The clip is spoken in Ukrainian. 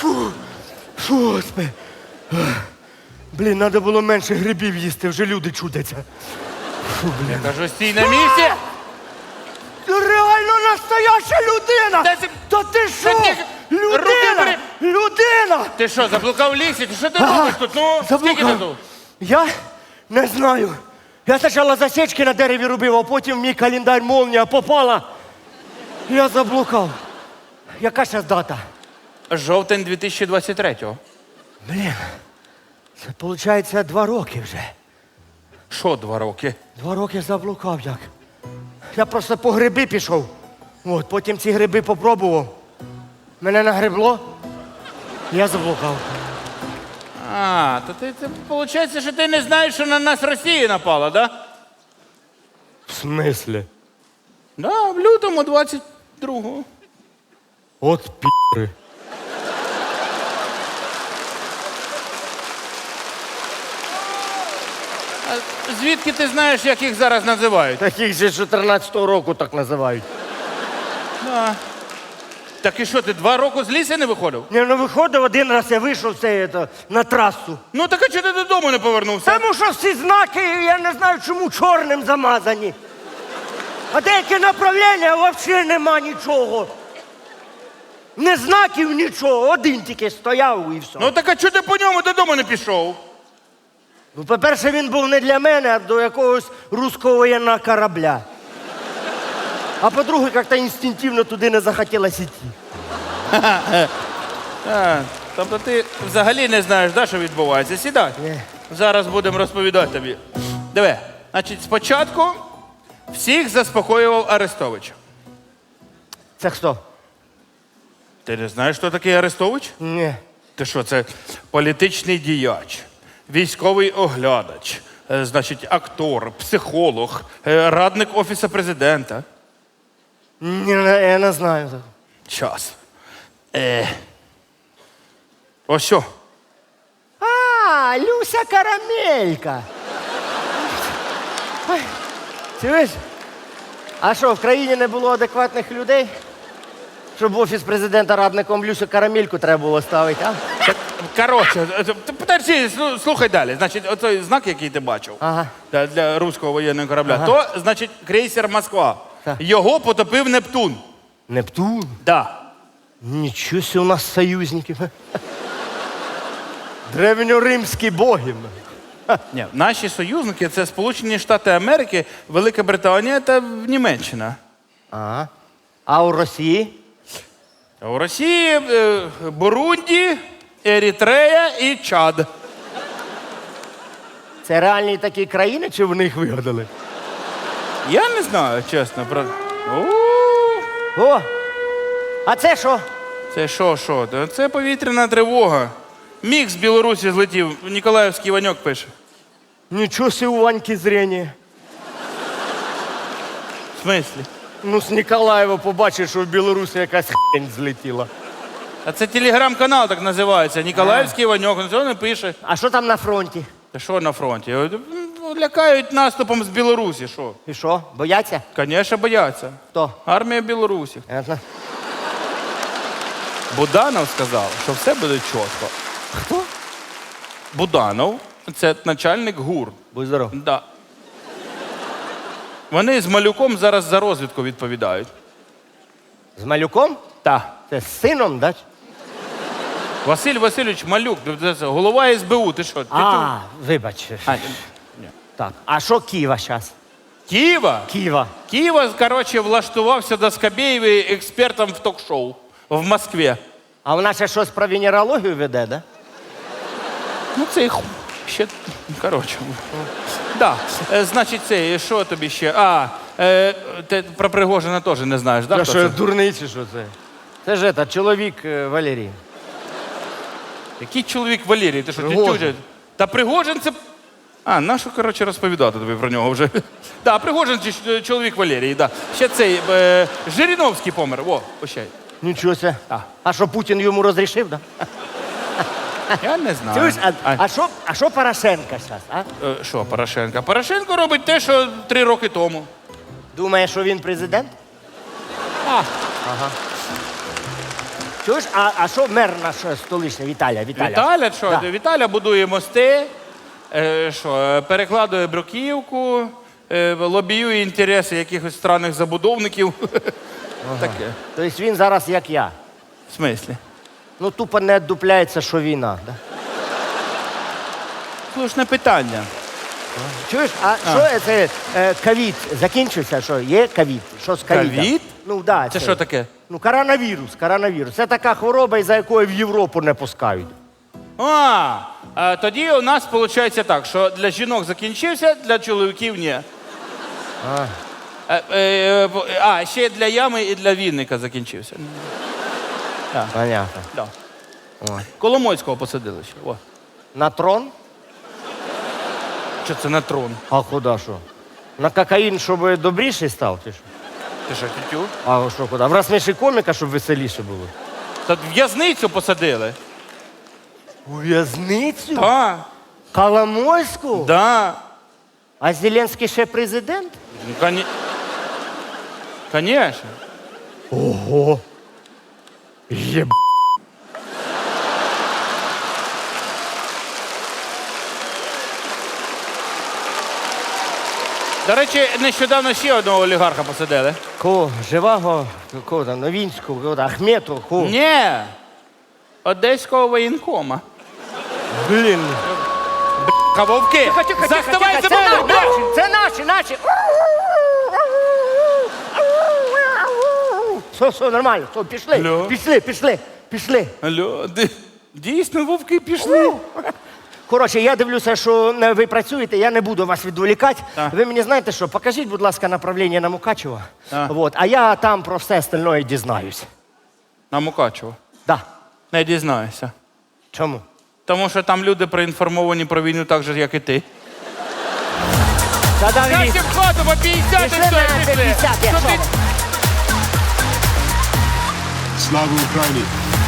Фу, фу, господи. Блін, треба було менше грибів їсти, вже люди чудяться. Фу, блін. Кажу, стій на місці. Ти реально настояща людина! Та це- Та ти що? Ти- Руки Людина! бери! Людина! Ти що, заблукав в лісі? Ти що ти робиш тут? Ну, скільки ти тут? Я не знаю. Я спочатку засічки на дереві робив, а потім в мій календар молнія попала. Я заблукав. Яка зараз дата? Жовтень 2023-го. Блін, це виходить два роки вже. Що два роки? Два роки заблукав як. Я просто по гриби пішов. От, потім ці гриби попробував. Мене нагребло. Я заблукав. А, то ти, це виходить, що ти не знаєш, що на нас Росія напала, да? В смислі? Да, в лютому 22-го. От пі***ри. Звідки ти знаєш, як їх зараз називають? Таких же з 14-го року так називають. Да. Так і що, ти два роки з лісу не виходив? Не, ну виходив один раз, я вийшов це, це, на трасу. Ну так а чого ти додому не повернувся? Тому що всі знаки, я не знаю, чому чорним замазані. А деякі направлення взагалі нема нічого. Не знаків нічого, один тільки стояв і все. Ну так а чого ти по ньому додому не пішов? Ну, по-перше, він був не для мене, а до якогось руського воєнного корабля. А по-друге, як-то інстинктивно туди не захотілося йти. А, тобто ти взагалі не знаєш, да, що відбувається. Сідай. Ні. Зараз будемо розповідати тобі. Диви, значить, спочатку всіх заспокоював Арестович. Це хто? Ти не знаєш, хто такий Арестович? Ні. Ти що, це політичний діяч, військовий оглядач, е, значить, актор, психолог, е, радник офісу президента. Ні, я не знаю. Час. Е. Ось що. А, Люся Карамелька. Ой, Чуєш? А що, в країні не було адекватних людей? Щоб в офіс президента радником Люсю Карамельку треба було ставити, а? Коротше, е, ти подожди, слу- слухай далі. Значить, оцей знак, який ти бачив Ага. для, для руського воєнного корабля, Ага. то, значить, крейсер Москва. Так. Його потопив Нептун. Нептун? Да. Нічого себе у нас союзників. Древньоримські боги. Ні, наші союзники це Сполучені Штати Америки, Велика Британія та Німеччина. Ага. А у Росії? У Росії е, Бурунді, Ерітрея і Чад. Це реальні такі країни, чи вони їх вигадали? Я не знаю, чесно. Про... У, О! А це що? Це що, що? Та Це повітряна тривога. Міг з Білорусі злетів, Ніколаївський Ваньок пише. Нічого себе у Ваньки зрення. В смислі? Ну, з Ніколаєва побачиш, що в Білорусі якась хрень злетіла. А це телеграм-канал так називається. Ніколаївський Ваньок. Він цього не пише. А що там на фронті? Та що на фронті? М, Лякають наступом з Білорусі. Що? І що? Бояться? Звісно, бояться. Хто? Армія Білорусі. Я знаю. Буданов сказав, що все буде чітко. Хто? Буданов це начальник ГУР. Будь здоров. Да. Вони з малюком зараз за розвідку відповідають. З малюком? Так. Це з сином, да? Василь Васильович Малюк, це- це голова СБУ. Ти що? Ти чув? А, вибач. А, ні. Так. А що Києва зараз? Києва? Києва. Києва, коротше, влаштувався до Скабєєвої експертом в ток-шоу в Москві. А вона ще щось про венерологію веде, да? Ну, це їх ще. Коротше. Да. Е, Значить, це, що тобі ще? А, е, ти про Пригожина теж не знаєш, так? Я що, дурний чи що це? Це ж это, чоловік е, Валерій. Який чоловік Валерій? Ти що, Пригожин. тютюжа? Та Пригожин це. А, нащо, коротше, розповідати тобі про нього вже. Так, Пригожин ч- чоловік Валерій, да. Ще цей е, Жириновський помер. О, ощай. Нічого це. А. А що Путін йому розрішив, да? Я не знаю. Чуєш, а, А, а що а що Порошенко зараз, а? е, що, Порошенко? Порошенко робить те, що три роки тому. Думає, що він президент? А. Ага. Чуєш, а, а що мер наш столичний Віталя? Віталя, Віталя, що? Да. Віталя будує мости, е, що, е, перекладує бруківку, е, лобіює інтереси якихось странних забудовників. Таке. Тобто він зараз як я. В смислі? Ну тупо не дупляється, що війна. Да? Слушне питання. Чуєш, а, що це е, ковід закінчився? Що є ковід? Що з ковідом? Ковід? Ну да. Це що таке? Ну, коронавірус, коронавірус. Це така хвороба, із-за якої в Європу не пускають. А, а тоді у нас виходить так, що для жінок закінчився, для чоловіків ні. А. Е, е, А, ще для ями і для вінника закінчився. Понятно. Да. Ой. Коломойського посадили ще. О. На трон? Що це на трон? А куди що? На кокаїн, щоб добріший став? Чи що? Ти що, тютю? А що куди? В розсміши коміка, щоб веселіше було. Та в в'язницю посадили. У в'язницю? Так, Коломойську? да. А Зеленський ще президент? Ну, коні... Конечно. Ого. Єб. До речі, нещодавно ще одного олігарха посадили. Кого? Живого? Кого там? Новінського? Кого там? Ахметова? Кого? Ні. Одеського воєнкома. Блін. Ка вовки! Заставай за мною, бля! це наші, наші. Все, все, нормально, все, пішли, Алло. пішли, пішли, пішли. Алло, ди- дійсно вовки пішли. Коротше, я дивлюся, що не- ви працюєте, я не буду вас відволікати. Так. Ви мені знаєте що, покажіть, будь ласка, направлення на Мукачево. Так. Вот, а я там про все остальное дізнаюсь. На Мукачево. Да. Не дізнаюся. Чому? Тому що там люди проінформовані про війну так же, як і ти. Та Дайте в хату по 50 Пішли на 50, я Що ти- Slava Ukraini.